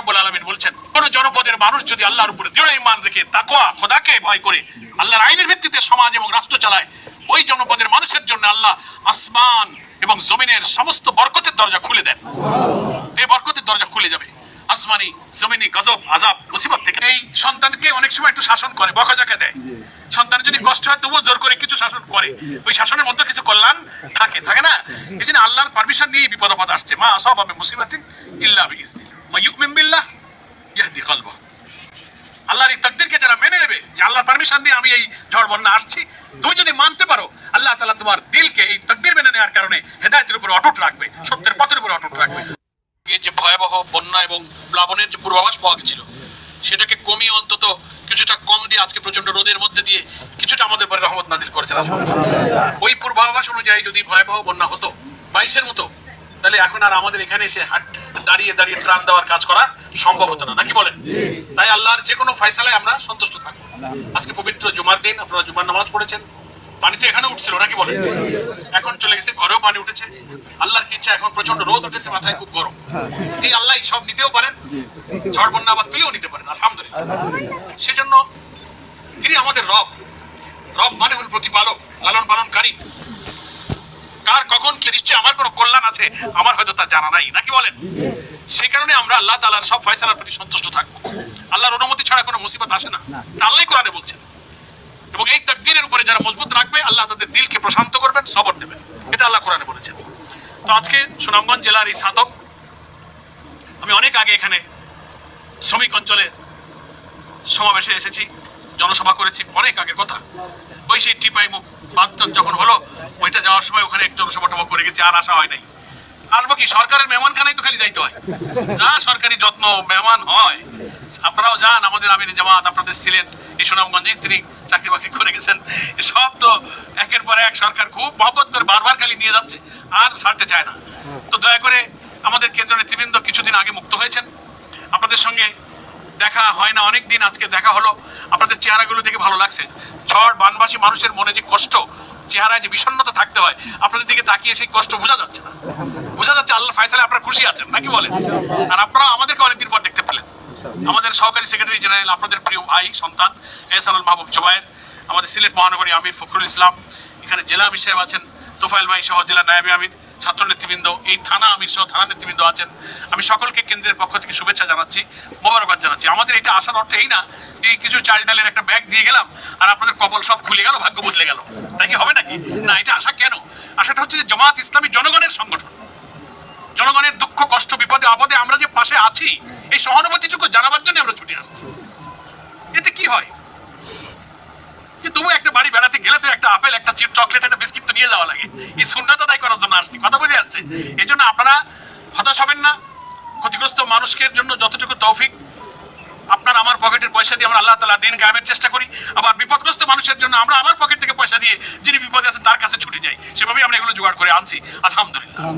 রাব্বুল আলামিন বলছেন, কোন জনপদের মানুষ যদি আল্লাহর উপরে দৃঢ় ঈমান রেখে তাকওয়া, খোদাকে ভয় করে আল্লাহর আইনের ভিত্তিতে সমাজ এবং রাষ্ট্র চালায়, ওই জনপদের মানুষের জন্য আল্লাহ আসমান এবং জমিনের সমস্ত বরকতের দরজা খুলে দেন। এই বরকতের দরজা খুলে যাবে। আসমানি, জমিনি, গজব আজাব মুসিবত থেকে। এই সন্তানকে অনেক সময় একটু শাসন করে বকাঝকা দেয়। সন্তান যদি কষ্ট হয়, তবুও জোর করে কিছু শাসন করে। ওই শাসনের মধ্যে কিছু কল্যাণ থাকে থাকে না? এই জন্য আল্লাহর পারমিশন নিয়ে বিপদ আসছে। মা সব আমি মুসিবত ইল্লা বিইজনি আল্লাহর এই তকদিরকে যারা মেনে নেবে, যে আল্লাহর পারমিশন দিয়ে আমি এই ঝড় বন্যা আসছি, তুমি যদি মানতে পারো, আল্লাহ তাআলা তোমার দিলকে এই তকদির মেনে নেওয়ার কারণে হেদায়েতের উপর অটুট রাখবে, সত্যের পথের উপর অটুট রাখবে। যে ভয়াবহ বন্যা এবং প্লাবনের যে পূর্বাভাস পাওয়া গেছিল, সেটাকে কমিয়ে অন্তত কিছুটা কম দিয়ে আজকে প্রচণ্ড রোদের মধ্যে দিয়ে কিছুটা আমাদের পরে রহমত নাজিল করেছেন ওই পূর্বাভাস অনুযায়ী যদি ভয়াবহ বন্যা হতো, বাইশের মতো, তাহলে এখন আর আমাদের এখানে এসে হাট দাঁড়িয়ে দাঁড়িয়ে ত্রাণ দেওয়ার কাজ করা সম্ভব হতো না। নাকি বলেন? তাই আল্লাহর যে কোনো ফয়সালায় আমরা সন্তুষ্ট থাকব আজকে পবিত্র জুমার দিন, আপনারা জুমার নামাজ পড়েছেন। পানি তো এখানে উঠছিল, নাকি বলেন? এখন চলে গেছে, ঘরেও পানি উঠেছে। আল্লাহর কি ইচ্ছা, এখন প্রচণ্ড রোদ উঠেছে, মাথায় খুব গরম। এই আল্লাহ সব নিতেও পারেন, ঝড় বন্যা আবার তুইও নিতে পারেন, আলহামদুলিল্লাহ। সেজন্য তিনি আমাদের রব। রব মানে হল প্রতিপালক লালন পালনকারী কার কখন কি নিশ্চয় আমার কোনো কল্যাণ আছে? আমার হয়তো তা জানা নাই। নাকি বলেন? সেই কারণে আমরা আল্লাহ তাআলার সব ফয়সালার প্রতি সন্তুষ্ট থাকব। আল্লাহর অনুমতি ছাড়া কোনো মুসিবত আসে না। আল্লাহ কোরআনে বলছেন এবং এই তাকদীরের উপরে যারা মজবুত রাখবে, আল্লাহ তাদের দিলকে প্রশান্ত করবেন, সবর দেবেন। এটা আল্লাহ কোরআনে বলেছেন। তো আজকে সুনামগঞ্জ জেলার এই সাধক আমি অনেক আগে এখানে শ্রমিক অঞ্চলে সমাবেশে এসেছি। জনসভা করেছি, অনেক আগের কথা। ওই সেই টিপাই মুখ বাদতন যখন হলো, ওইটা যাওয়ার সময় ওখানে একটু জনসভা টভা করে গেছি, আর আসা হয় নাই। আসব কি, সরকারের মেহমানখানায় তো খালি যাইতে হয়। যা সরকারি যত্ন, মেহমান হয়। আপনারাও যান, আমাদের আমির জামাত, আপনাদের সিলেট, এই সুনামগঞ্জে তিনি চাকরি বাকরি করে গেছেন। সব তো একের পর এক সরকার খুব মহব্বত করে বারবার খালি নিয়ে যাচ্ছে, আর ছাড়তে চায় না। তো দয়া করে আমাদের কেন্দ্র নেতৃবৃন্দ কিছুদিন আগে মুক্ত হয়েছেন। আপনাদের সঙ্গে দেখা হয় না অনেক দিন আজকে দেখা হলো। আপনাদের চেহারাগুলো দেখে ভালো লাগছে। ঝড়, বানবাসী মানুষের মনে যে কষ্ট, চেহারায় যে বিষণ্ণতা থাকতে হয়, আপনাদের দিকে তাকিয়ে সেই কষ্ট বোঝা যাচ্ছে না। বোঝা যাচ্ছে আল্লাহ ফাইসালে আপনারা খুশি আছেন, নাকি বলেন? আর আপনারা আমাদেরকে অনেকদিন পর দেখতে পেলেন। আমাদের সহকারী সেক্রেটারি জেনারেল, আপনাদের প্রিয় ভাই, সন্তান, এহসানুল মাহবুব জোবায়ের, আমাদের সিলেট মহানগরী আমির ফখরুল ইসলাম, এখানে জেলা সাহেব আছেন তোফাইল ভাই সহ জেলা নায়াবি আমির ছাত্র নেতৃবৃন্দ এই থানা আমির সহ থানা নেতৃবৃন্দ আছেন। আমি সকলকে কেন্দ্রের পক্ষ থেকে শুভেচ্ছা জানাচ্ছি, মোবারকবাদ জানাচ্ছি। আমাদের এটা আসার অর্থ এই না যে কিছু চাল ডালের একটা ব্যাগ দিয়ে গেলাম আর আপনাদের কবল সব খুলে গেল, ভাগ্য বদলে গেল। তাই কি হবে নাকি? না, এটা আশা কেন? আশাটা হচ্ছে যে জামাত ইসলামী জনগণের সংগঠন। জনগণের দুঃখ, কষ্ট, বিপদে, আপদে আমরা যে পাশে আছি, এই সহানুভূতিটুকু জানাবার জন্য আমরা ছুটে আসছি। এতে কি হয়? যে তবু একটা বাড়ি বেড়াতে গেলে তো একটা আপেল, একটা চিপ, চকলেট, একটা যাওয়া লাগে। এই শূন্যতা দায় করার জন্য আসছি। কথা বুঝে আসছে? এই জন্য আপনারা হতাশ হবেন না। ক্ষতিগ্রস্ত মানুষের জন্য যতটুকু তৌফিক আপনার আমার পকেটের পয়সা দিয়ে আমরা আল্লাহ তালা দিন গ্রামের চেষ্টা করি। আবার বিপদগ্রস্ত মানুষের জন্য আমরা আমার পকেট থেকে পয়সা দিয়ে যিনি বিপদে আছেন তার কাছে ছুটে যাই। সেভাবেই আমরা এগুলো জোগাড় করে আনছি। আলহামদুলিল্লাহ।